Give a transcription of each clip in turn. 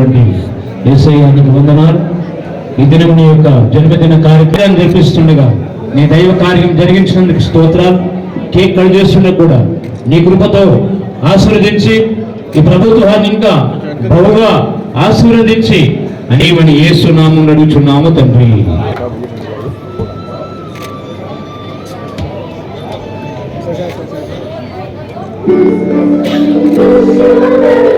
శుతింపబడుతున్నటువంటి ఏసయ్యానికి వందనాలు. ఈ దినం నీ యొక్క జన్మదిన కార్యక్రమాన్ని జరిపిస్తుండగా నీ దైవ కార్యం జరిగించినందుకు స్తోత్రాలు. కేక్ కట్ కూడా నీ కృపతో ఆశీర్వదించి ఈ ప్రభుత్వాన్ని ఇంకా బహుగా ఆశీర్వదించి అనేవని ఏసునామం నడుచున్నాము తండ్రి. నాకు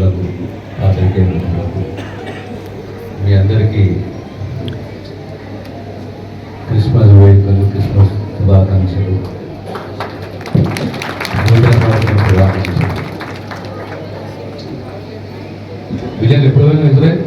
భక్తులకు పాత్రికేయ మిత్రులకు మీ అందరికీ క్రిస్మస్ వేడుకలు క్రిస్మస్ శుభాకాంక్షలు. శుభాకాంక్షలు. విజయ్ ఎప్పుడు ఎదురే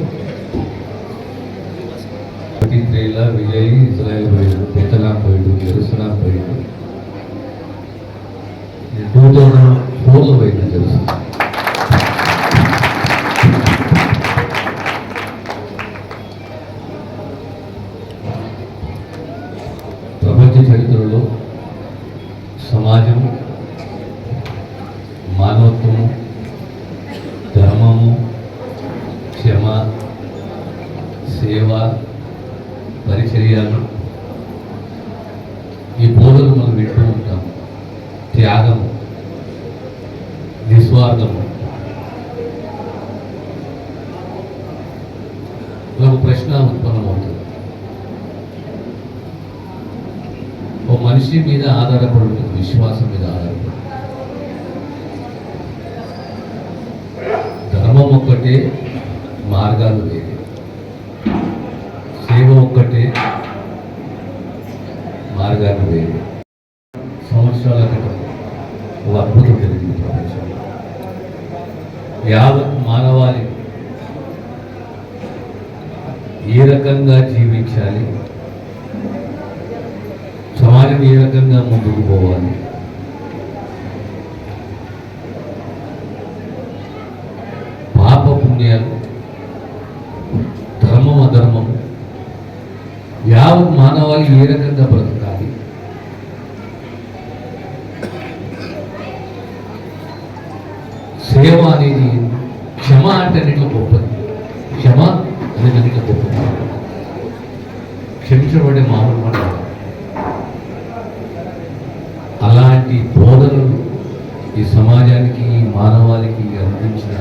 ఒక ప్రశ్న ఉత్పన్నమవుతుంది. ఒక మనిషి మీద ఆధారపడి ఉంటుంది విశ్వాసం మీద ఆధారపడి ధర్మం ఒక్కటే మార్గాలు వేరే సేవ ఒక్కటే మార్గాలు వేరే సంవత్సరాల క్రితం ఒక అద్భుతం జరిగింది ప్రపంచంలో యావత్ మానవాళి ఏ రకంగా జీవించాలి? సమాజం ఏ రకంగా ముందుకు పోవాలి? పాప పుణ్యాలు ధర్మం అధర్మం యావత్ మానవాళి ఏ రకంగా బ్రతకాలి? సేవ అనేది క్షమ అంటే అన్నిట్లో గొప్పది. క్షమ అనేది గొప్పది. క్షమించబడే మామూలు మాట అలాంటి బోధనలు ఈ సమాజానికి మానవాళికి అందించిన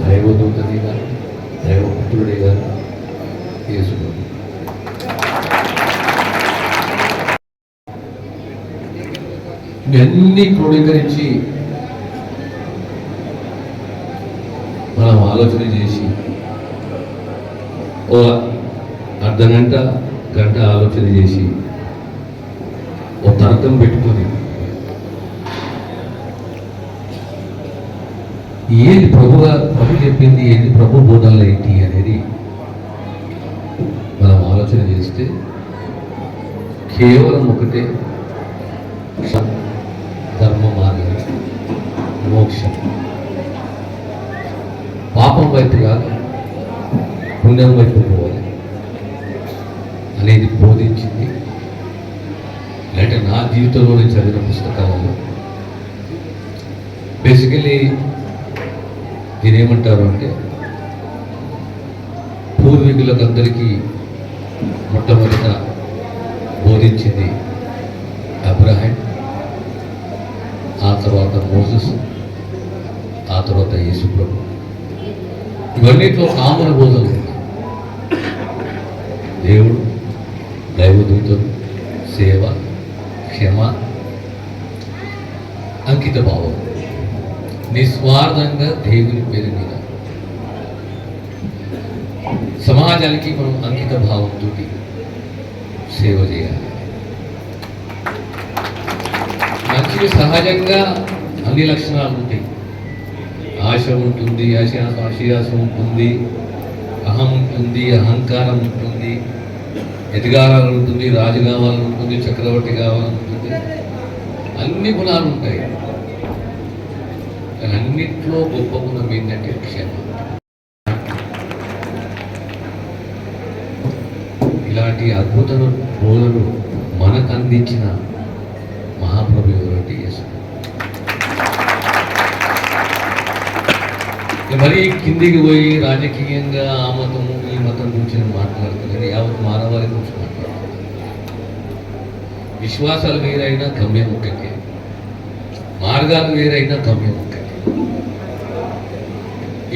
దైవదూతనే గారు దైవపుత్రుడే గారు యేసుడు. ఇవన్నీ క్రోడీకరించి మనం ఆలోచన చేసి ఓ అర్ధ గంట గంట ఆలోచన చేసి ఓ తర్కం పెట్టుకొని ఏది ప్రభుగా ప్రభు చెప్పింది ఏంటి ప్రభు బోధనలు ఏంటి అనేది మనం ఆలోచన చేస్తే కేవలం ఒకటే ధర్మ మార్గం మోక్షం పాపం వైపు కాదు పుణ్యం వైపు పోవాలి అనేది బోధించింది. లేదంటే నా జీవితంలో నేను చదివిన పుస్తకాలలో. బేసికలీ దీని ఏమంటారు అంటే పూర్వీకులకు అందరికీ మొట్టమొదట బోధించింది అబ్రహాం ఆ తర్వాత మోసస్ ఆ తర్వాత యేసు ప్రభు ఇవన్నిట్లో కామన బోధనలు దేవుడు దైవదూతలు సేవ క్షమ అంకిత భావం నిస్వార్థంగా దేవుని పేరు మీద. సమాజానికి మనం అంకిత భావంతో సేవ చేయాలి. మనిషికి సహజంగా అన్ని లక్షణాలు ఉంటాయి. ఆశ ఉంటుంది ఆశ ఆశయాసం ఉంటుంది అహం ఉంటుంది అహంకారం ఉంటుంది ఎదగాలని ఉంటుంది రాజు కావాలనుకుంటుంది ఉంటుంది చక్రవర్తి కావాలనుకుంటుంది ఉంటుంది అన్ని గుణాలు ఉంటాయి. కానీ అన్నిట్లో గొప్ప గుణం ఏంటంటే క్షమ. ఇలాంటి అద్భుత బోధలు మనకు అందించిన మహాప్రభు ఎవరంటే చేస్తున్నారు ఇక మరి కిందికి పోయి రాజకీయంగా ఆ మతము ఈ మతం గురించి మాట్లాడుతున్నాను యావత్ మానవాళి గురించి మాట్లాడుతున్నాను విశ్వాసాలు వేరైనా గమ్యం ఒక్కటే. మార్గాలు వేరైనా గమ్యం ఒక్కటే.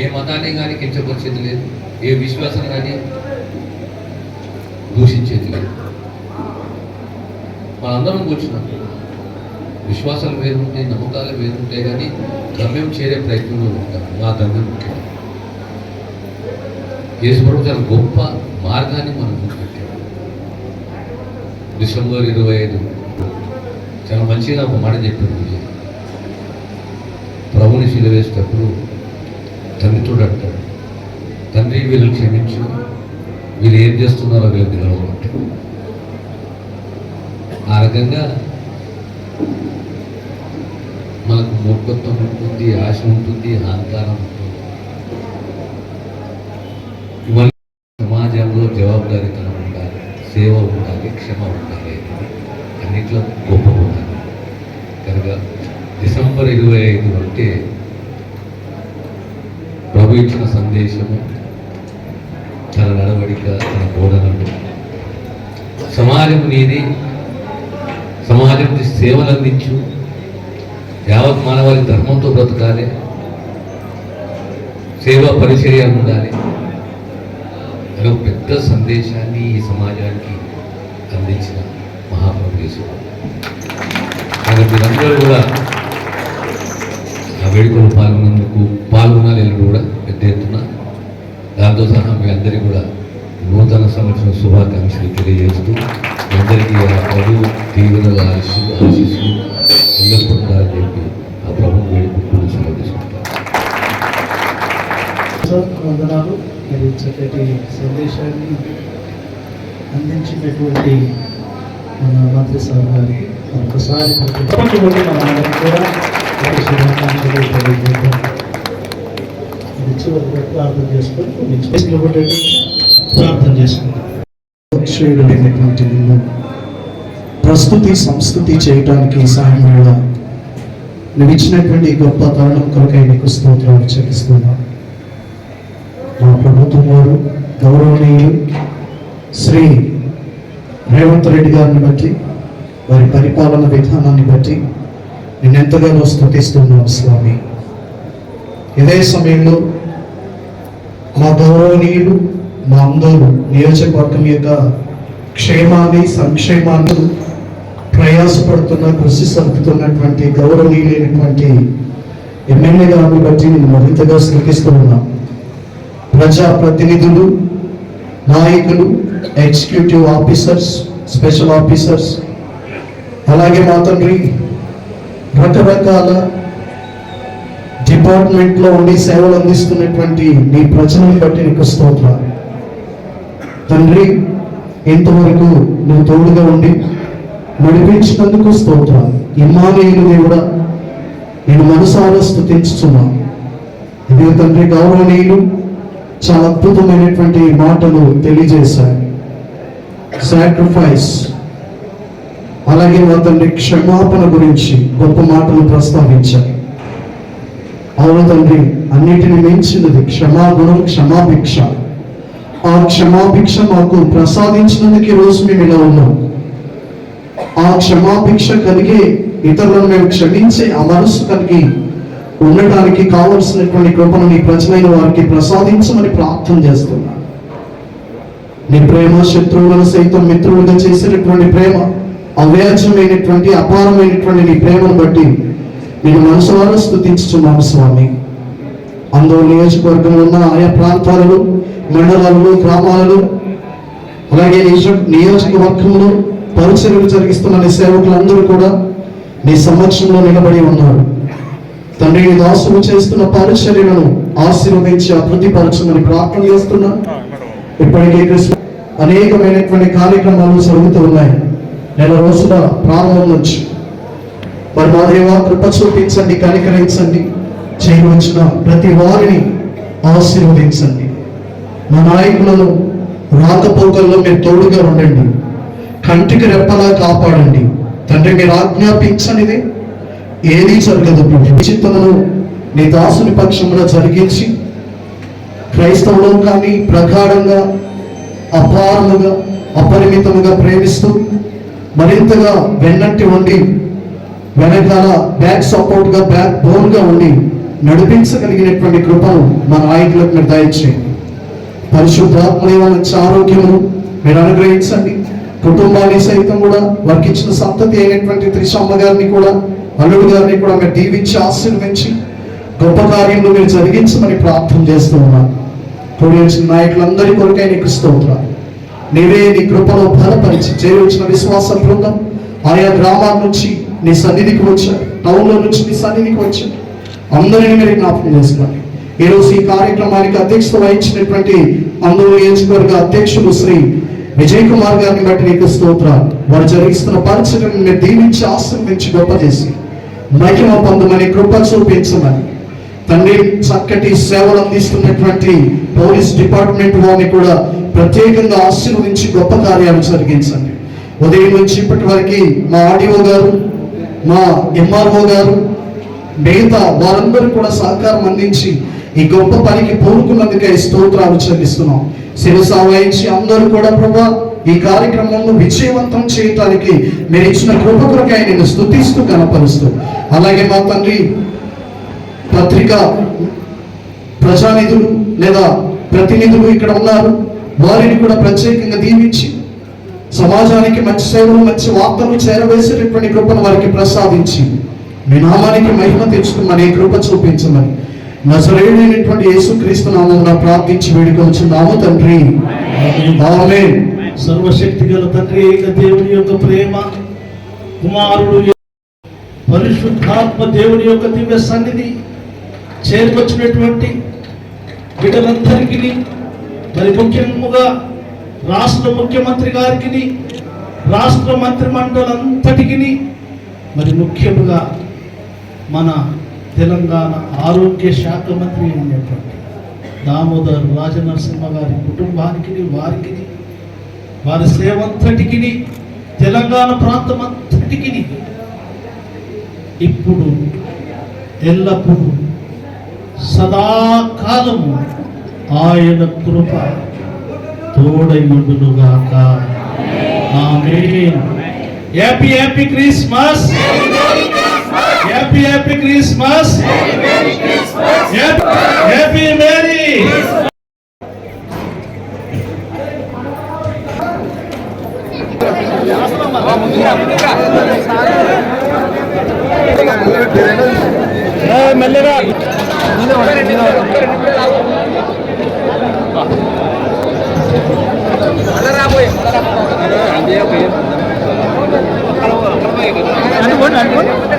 ఏ మతాన్ని కానీ కించపరిచేది లేదు. ఏ విశ్వాసం కానీ దూషించేది లేదు. మనందరం కూర్చున్నాం. విశ్వాసాలు వేరుంటాయి నమ్మకాలు వేరుంటాయి కానీ గమ్యం చేరే ప్రయత్నంలో ఉంటాం మా గమ్యం ముఖ్యం. యేసుప్రభు చాలా గొప్ప మార్గాన్ని మనం చూపెట్టాడు. డిసెంబర్ ఇరవై ఐదు. చాలా మంచిగా ఒక మాట చెప్పాడు విజయ్. ప్రభుని శిలవేసేటప్పుడు తండ్రితో అంటాడు. తండ్రి వీళ్ళు క్షమించు. వీళ్ళు ఏం చేస్తున్నారో వీళ్ళకి తెలవమంటాడు ఆ రకంగా మనకు మూర్ఖత్వం ఉంటుంది ఆశ ఉంటుంది అహంకారం ఉంటుంది. ఇవన్నీ సమాజంలో జవాబుదారీతనం ఉండాలి సేవ ఉండాలి క్షమ ఉండాలి. అన్నిట్లో గొప్ప ఉండాలి. కనుక డిసెంబర్ ఇరవై ఐదు అంటే ప్రభు ఇచ్చిన సందేశము తన నడవడిక తన బోధనలు. సమాజం నీది సమాజానికి సేవలు అందించు యావత్ మానవాళి ధర్మంతో బ్రతకాలి. సేవా పరిచర్య ఉండాలి. అని పెద్ద సందేశాన్ని ఈ సమాజానికి అందించిన మహాప్రభు యేసుడు. మీరందరూ కూడా ఆ వేడుకలు పాల్గొన్నందుకు పాల్గొనాలి కూడా పెద్ద ఎత్తున. దాంతో సహా మీ అందరికీ కూడా నూతన సంవత్సరం శుభాకాంక్షలు తెలియజేస్తూ అందరికీ ఆ ప్రభు తీవ్ర ఆశీస్సు ఆశీస్సు ఎల్లప్పుడూ చెప్పి ఆ ప్రభుత్వం వేడుకుంటూ సెలవు వందనాలు. మరి చక్కటి సందేశాన్ని అందించినటువంటి మన మంత్రి సార్ గారి ఒకసారి కూడా ప్రార్థన చేసుకొని కొన్ని ప్రార్థన చేసుకుంటాం ప్రస్తుతి సంస్కృతి చేయడానికి సహాయం వేళ నువ్వు ఇచ్చినటువంటి గొప్ప తరుణం కొరకై నీకు స్తోత్రాలు చెల్లిస్తున్నాం. మా ప్రభుత్వం వారు గౌరవనీయులు శ్రీ రేవంత్ రెడ్డి గారిని బట్టి వారి పరిపాలన విధానాన్ని బట్టి నేను ఎంతగానో స్థుతిస్తున్నాను స్వామి. ఇదే సమయంలో మా గౌరవనీయులు మా అందరూ నియోజకవర్గం యొక్క క్షేమాన్ని సంక్షేమాన్ని ప్రయాసపడుతున్న కృషి సలుపుతున్నటువంటి గౌరవనీయులైనటువంటి ఎమ్మెల్యే గారిని బట్టి నేను మరింతగా స్థుతిస్తూ ఉన్నాను ప్రజాప్రతినిధులు నాయకులు ఎగ్జిక్యూటివ్ ఆఫీసర్స్ స్పెషల్ ఆఫీసర్స్ అలాగే మా తండ్రి రకరకాల డిపార్ట్మెంట్లో ఉండి సేవలు అందిస్తున్నటువంటి మీ ప్రజలను బట్టి నీకు స్తోత్ర తండ్రి ఇంతవరకు నువ్వు తోడుగా ఉండి నడిపించినందుకు స్తోత్రాలు. ఇమ్మానేయులు దేవుడా నేను మనసారా స్థుతించుతున్నాను ఇదే తండ్రి గౌరవనీయులు చాలా అద్భుతమైనటువంటి మాటలు తెలియజేశారు సాక్రిఫైస్ అలాగే మా తండ్రి క్షమాపణ గురించి గొప్ప మాటలు ప్రస్తావించారు అవును తండ్రి అన్నిటిని మించినది క్షమాగుణం క్షమాభిక్ష. ఆ క్షమాభిక్ష మాకు ప్రసాదించినందుకు ఈరోజు రోజు మేము ఇలా ఉన్నాం. ఆ క్షమాపేక్ష కలిగి ఇతరులను మేము క్షమించే ఆ మనసు కలిగి ఉండటానికి కావలసినటువంటి కృపను నీ ప్రజలైన వారికి ప్రసాదించమని ప్రార్థన చేస్తున్నాను. నీ ప్రేమ శత్రువులను సైతం మిత్రులుగా చేసినటువంటి ప్రేమ అవ్యాజ్యమైనటువంటి అపారమైనటువంటి నీ ప్రేమను బట్టి నేను మనసు వారు స్థుతించుతున్నాను స్వామి. అందులో నియోజకవర్గంలో ఉన్న ఆయా ప్రాంతాలలో మండలాలలో గ్రామాలలో అలాగే నియోజక నియోజకవర్గంలో పరిచర్యలు జరిగిస్తున్న నీ సేవకులందరూ కూడా నీ సమక్షంలో నిలబడి ఉన్నారు. తండ్రి నీ దాసులు చేస్తున్న పరిచర్యలను ఆశీర్వదించి అభివృద్ధిపరచమని ప్రార్థన చేస్తున్నా. ఇప్పటికే కృష్ణ అనేకమైనటువంటి కార్యక్రమాలు జరుగుతూ ఉన్నాయి. నెల రోజుల ప్రారంభం నుంచి. మరి మా దేవ కృప చూపించండి కనికరించండి. చేయవచ్చిన ప్రతి వారిని ఆశీర్వదించండి. మా నాయకులను రాకపోకల్లో మీరు తోడుగా ఉండండి. కంటికి రెప్పలా కాపాడండి. తండ్రి మీరు ఆజ్ఞాపించనిది ఏదీ జరగదు. చిత్తమును నీ దాసుని పక్షమున జరిగించి క్రైస్తవులు కానీ ప్రగాఢంగా అపారముగా అపరిమితముగా ప్రేమిస్తూ మరింతగా వెన్నట్టి ఉండి వెనకాల బ్యాక్ సపోర్ట్గా బ్యాక్ బోన్గా ఉండి నడిపించగలిగినటువంటి కృపను మా నాయకులకు మీరు దయచేయండి. పరిశుద్ధాత్మ మంచి ఆరోగ్యము మీరు అనుగ్రహించండి. కుటుంబాన్ని సైతం కూడా వారికి ఇచ్చిన సంతతి అయినటువంటి త్రిశమ్మ గారిని కూడా అల్లుడు గారిని కూడా మీరు దీవించి ఆశీర్వించి గొప్ప కార్యంలో మీరు జరిగించమని ప్రార్థన చేస్తూ ఉన్నాను కూడి వచ్చిన నాయకులందరి కొరకై నీకు స్తోత్రాలు. నీవే నీ కృపలో బలపరిచి చేరవచ్చిన విశ్వాస బృందం ఆయా గ్రామాల నుంచి నీ సన్నిధికి వచ్చాడు టౌన్లో నుంచి నీ సన్నిధికి వచ్చాడు అందరినీ మీరు జ్ఞాపకం చేసుకోండి. ఈరోజు ఈ కార్యక్రమానికి అధ్యక్షత వహించినటువంటి అందరూ నియోజకవర్గ అధ్యక్షులు శ్రీ విజయ్ కుమార్ గారిని బట్టి నీకు స్తోత్రాలు. వారు జరిగిస్తున్న పరిచయం మీరు దీవించి ఆశ్రమించి గొప్ప చేసి మహిమ పొందమని కృప చూపించమని. తండ్రి చక్కటి సేవలు అందిస్తున్నటువంటి పోలీస్ డిపార్ట్మెంట్ వారిని కూడా ప్రత్యేకంగా ఆశీర్వదించి గొప్ప కార్యాలు జరిగించండి. ఉదయం నుంచి ఇప్పటి వరకు మా ఆడియో గారు మా ఎంఆర్ఓ గారు మిగతా వారందరూ కూడా సహకారం అందించి ఈ గొప్ప పనికి పూనుకున్నందుకే స్తోత్రాలు చెల్లిస్తున్నాం. శిరస వహించి అందరూ కూడా ప్రభా ఈ కార్యక్రమంలో విజయవంతం చేయటానికి మీరు ఇచ్చిన కృప కొరకై నేను స్థుతిస్తూ కనపరుస్తూ. అలాగే మా తండ్రి పత్రిక ప్రజానిధులు లేదా ప్రతినిధులు ఇక్కడ ఉన్నారు. వారిని కూడా ప్రత్యేకంగా దీవించి సమాజానికి మంచి సేవలు మంచి వార్తలు చేరవేసేటటువంటి కృపను వారికి ప్రసాదించి మీ నామానికి మహిమ తెచ్చుకుమని కృప చూపించమని నజరేడైనటువంటి యేసుక్రీస్తు నామమున ప్రార్థించి వేడుకొచ్చున్నాము తండ్రి. ఆమేన్. సర్వశక్తి గల తండ్రి ఏక దేవుని యొక్క ప్రేమ కుమారుడు యొక్క పరిశుద్ధాత్మ దేవుని యొక్క దివ్య సన్నిధి చేరుకొచ్చినటువంటి బిడ్డలందరికీ మరి ముఖ్యముగా రాష్ట్ర ముఖ్యమంత్రి గారికి రాష్ట్ర మంత్రి మండలంతటికి మరి ముఖ్యముగా మన తెలంగాణ ఆరోగ్య శాఖ మంత్రి అయినటువంటి దామోదర్ రాజనరసింహ గారి కుటుంబానికి వారికి వారి సేవంతటికి తెలంగాణ ప్రాంతం అంతటికి ఇప్పుడు ఎల్లప్పుడూ సదాకాలము ఆయన కృప తోడయుడునుగాక. Amen. Happy happy Christmas. Happy happy Christmas happy merry అనుకోండి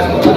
Yeah.